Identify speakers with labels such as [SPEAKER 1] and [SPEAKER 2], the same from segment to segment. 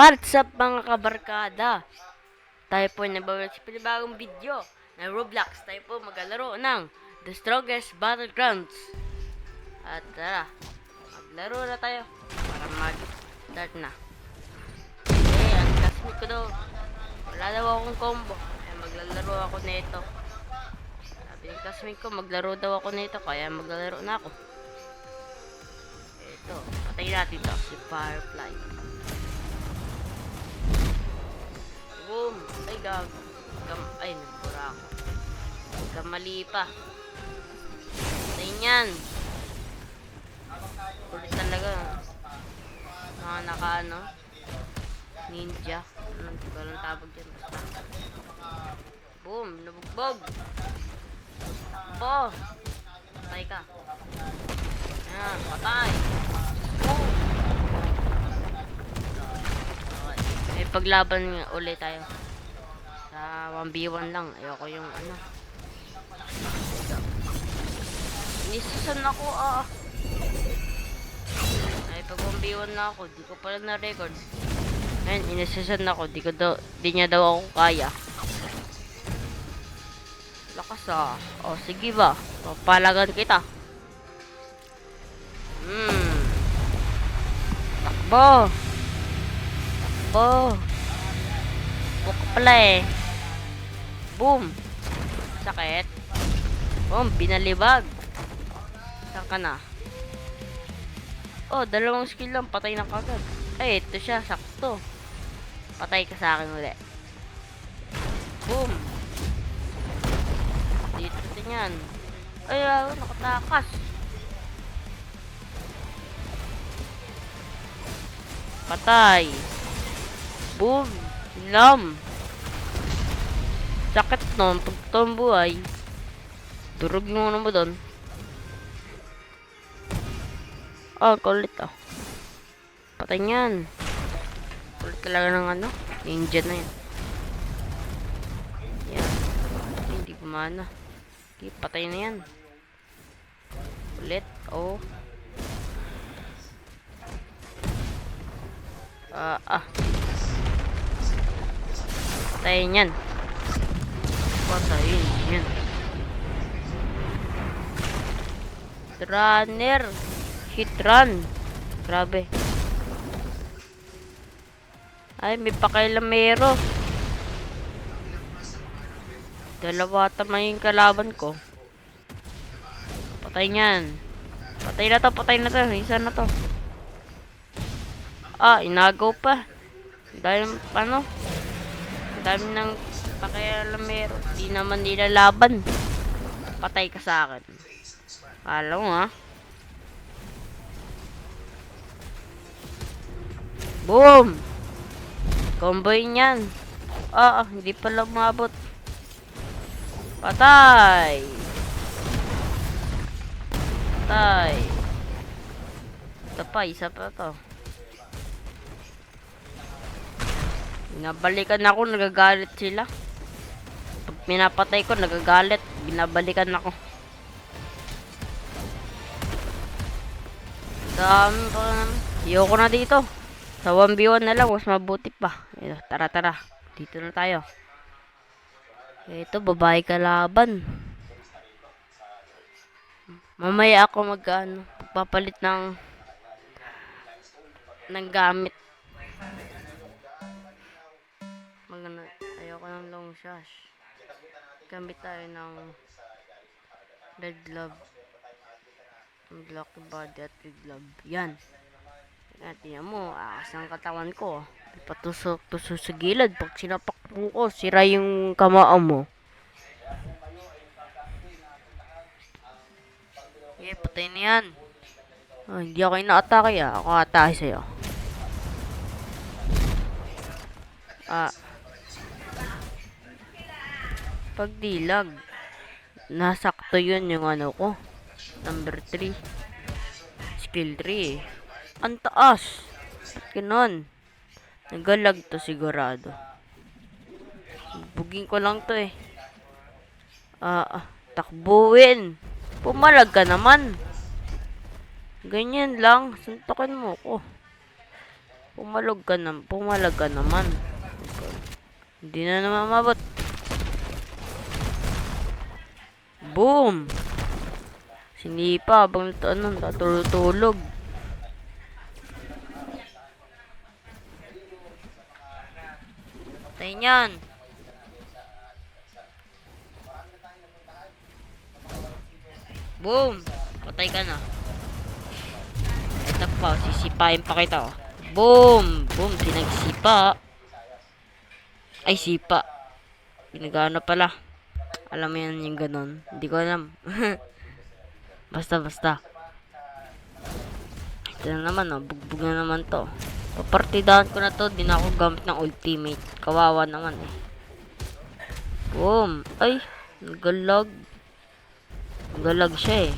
[SPEAKER 1] What's up mga kabarkada? Tayo po ay nabawal sa panibagong video na Roblox. Tayo po maglalaro ng The Strongest Battlegrounds. At tara, maglaro na tayo para mag-start na. Eh, ang classmate ko daw, wala daw akong combo. Kaya maglalaro ako nito. Sabi ng classmate ko, maglaro daw ako nito. Kaya maglalaro na ako. Ito, patayin natin to, si Firefly. Boom! Ay, gag. Gam ay, nagpura ako. Kamali pa. Patayin yan. Kulit talaga. Mga naka ano. Ninja. Anong anong tawag dyan? Basta. Boom! Nabugbog! Bo! Patay ka. Ayan, patay! Boom! Okay. May paglaban ulit tayo. Sa 1v1 lang. Ayoko yung ano. Nisusan ako ah. Ay, pag 1v1 na ako, di ko pala na-record. Ngayon, inisusan ako. Di, ko daw, di niya daw ako kaya. Lakas ah. O, sige ba? Papalagan kita. Hmm. Takbo. Bo. Buka pala eh. Boom. Sakit. Boom, binalibag. Saan ka na? Oh, dalawang skill lang. Patay na kagad. Ay, ito siya. Sakto. Patay ka sa akin ulit. Boom. Dito tingnan. Ay, ah, nakatakas. Patay. Boom! Lam! Sakit nun, pag ito buhay. Durog yung ano mo doon. Oh, kulit ah. Patay niyan. Kulit talaga ng ano. Ninja na yan. Yan. Ay, hindi gumana. Okay, patay na yan. Kulit. Oh. Ah, ah. Patayin yan. Patayin yan. Runner. Hit run. Grabe. Ay, may pakailamero. Dalawa tama yung kalaban ko. Patay niyan. Patay na to, patay na to. Isa na to. Ah, inagaw pa. Dahil, ano? Dami ng pakialamero. Di naman nila laban. Patay ka sa akin. Kala mo ha? Boom! Comboy niyan. Ah, ah, hindi pala umabot. Patay! Patay. Ito pa, isa pa to. Binabalikan ako, nagagalit sila. Pag pinapatay ko, nagagalit. Binabalikan ako. Dami pa naman. Ayoko na dito. Sa 1v1 na lang, mas mabuti pa. Ito, tara tara. Dito na tayo. Ito, babae kalaban. Mamaya ako mag ano, papalit ng ng gamit. Ayoko ng long sash. Gamit tayo ng red glove. Ang black body at red glove. Yan. Yan, tingnan mo, akas ang katawan ko. May Patusok-tusok sa gilid. Pag sinapak mo ko, sira yung kamaa mo. Yeah, patay na yan. Ah, hindi ako inaatake ah. Ako atake sa'yo. Ah. Pagdilag. Nasakto yun yung ano ko. Number 3. Skill 3 Ang taas. Ganon. Nagalag to sigurado. Buging ko lang to eh. Ah, ah, takbuhin. Pumalag ka naman. Ganyan lang. Suntukin mo ko. Pumalog ka na, pumalag ka naman. Hindi na naman mabot. Boom! Sinipa habang ano, natulog-tulog. Tayo niyan. Boom! Patay ka na. Ito pa, sisipain pa kita oh. Boom! Boom! Pinagsipa. Ay, sipa. Ginagana pala. Alam mo yan yung ganon. Hindi ko alam. basta, basta. Ito na naman oh. Bugbog na naman to. Papartidahan ko na to. Di na ako gamit ng ultimate. Kawawa naman eh. Boom! Ay! Nagalag. Nagalag siya eh.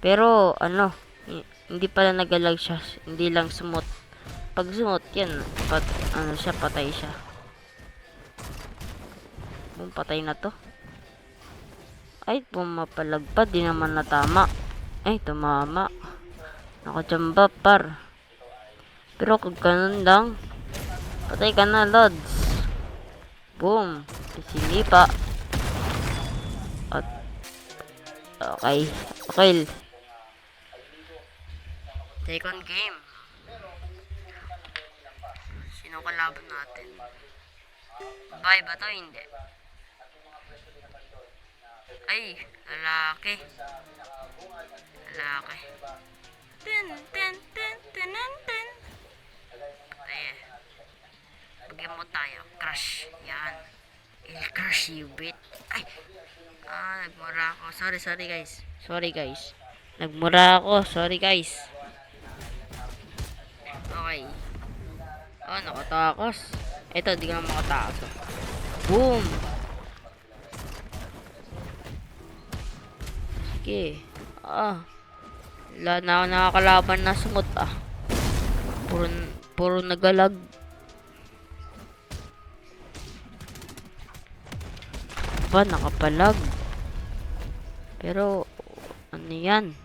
[SPEAKER 1] Pero, ano, hi- hindi pala nagalag siya. Hindi lang sumot. Pag sumot, yan, pat, ano siya, patay siya. Boom, patay na to. Ay, pumapalag pa. Di naman natama. Ay, tumama. Nakachamba, par. Pero kung ganun lang, patay ka na, Lods. Boom. Sinipa. At, okay. Okay. Second game. Sino kalaban natin? Bye ba to? Hindi. Ay, lalaki. Lalaki. Ten, ten, ten, ten, ten, ten. Ay, bigyan mo tayo. Crush. Yan. I'll crush you, bit. Ay. Ah, nagmura ako. Sorry, sorry guys. Sorry guys. Nagmura ako. Sorry guys. Okay. Oh, nakatakos. Ito, di ka oh. Boom! Sige. Ah. Wala na ako nakakalaban na sumot ah. Puro, puro nagalag. Ba, nakapalag. Pero, ano yan?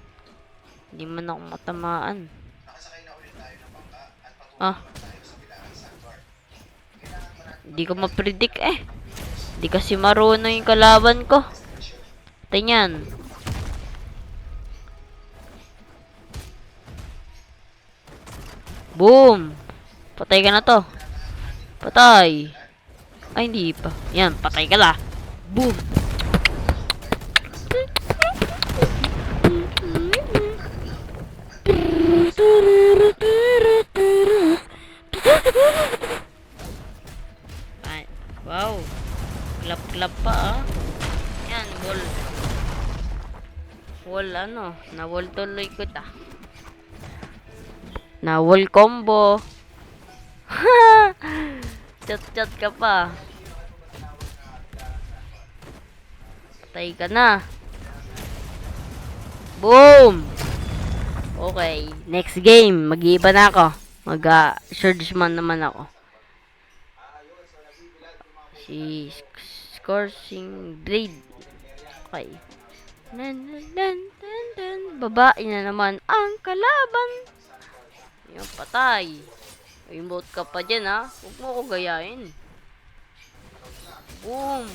[SPEAKER 1] Hindi man ako matamaan. Ah. Hindi ko ma-predict eh. Hindi kasi marunong yung kalaban ko. Tingnan. Boom! Patay ka na to. Patay. Ay, hindi pa. Yan, patay ka la. Boom! Ay, wow. Klap-klap pa ah. Yan, wall. Wall ano, na wall tuloy ko ta. Na wall combo. Chat-chat ka pa. Patay ka na. Boom! Okay, next game. Mag-iiba na ako. Mag-surge man naman ako. Si Scorsing Blade. Okay. Nan, nan, nan, nan, nan. Babae na naman ang kalaban. Yung patay. Emote ka pa dyan ha. Huwag mo ko gayahin. Boom.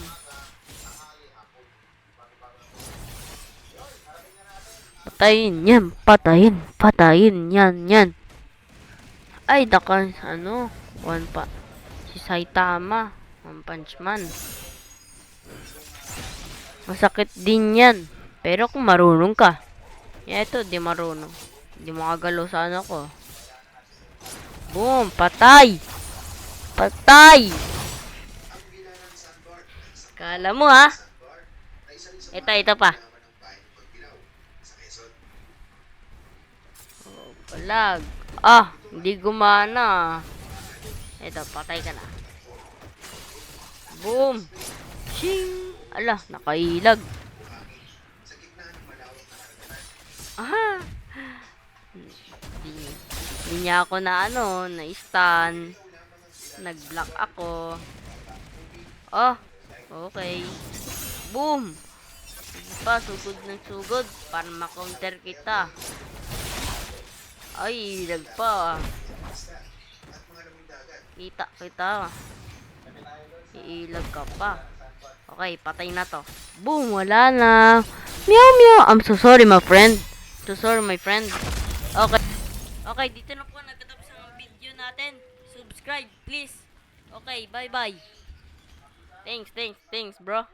[SPEAKER 1] Patayin yan. Patayin. Patayin yan. Yan. Ay, daka, ano, one pa, si Saitama, One Punch Man. Masakit din yan. Pero kung marunong ka. Yeah, ito, di marunong. Di makagalaw sa ano ko. Boom! Patay! Patay! Kala mo ha? Ito, ito pa. Oh, palag. Ah, hindi gumana. Ito, patay ka na. Boom! Ching! Ala, nakailag. Aha! Hindi, hindi niya ako na ano, na-stun. Nag-block ako. Oh, okay. Boom! Sige pa, sugod ng sugod para makounter kita. Ay, lag pa. Kita, kita. Iilag ka pa. Okay, patay na to. Boom, wala na. Meow, meow. I'm so sorry, my friend. So sorry, my friend. Okay. Okay, dito na po nagtatapos ang video natin. Subscribe, please. Okay, bye-bye. Thanks, thanks, thanks, bro.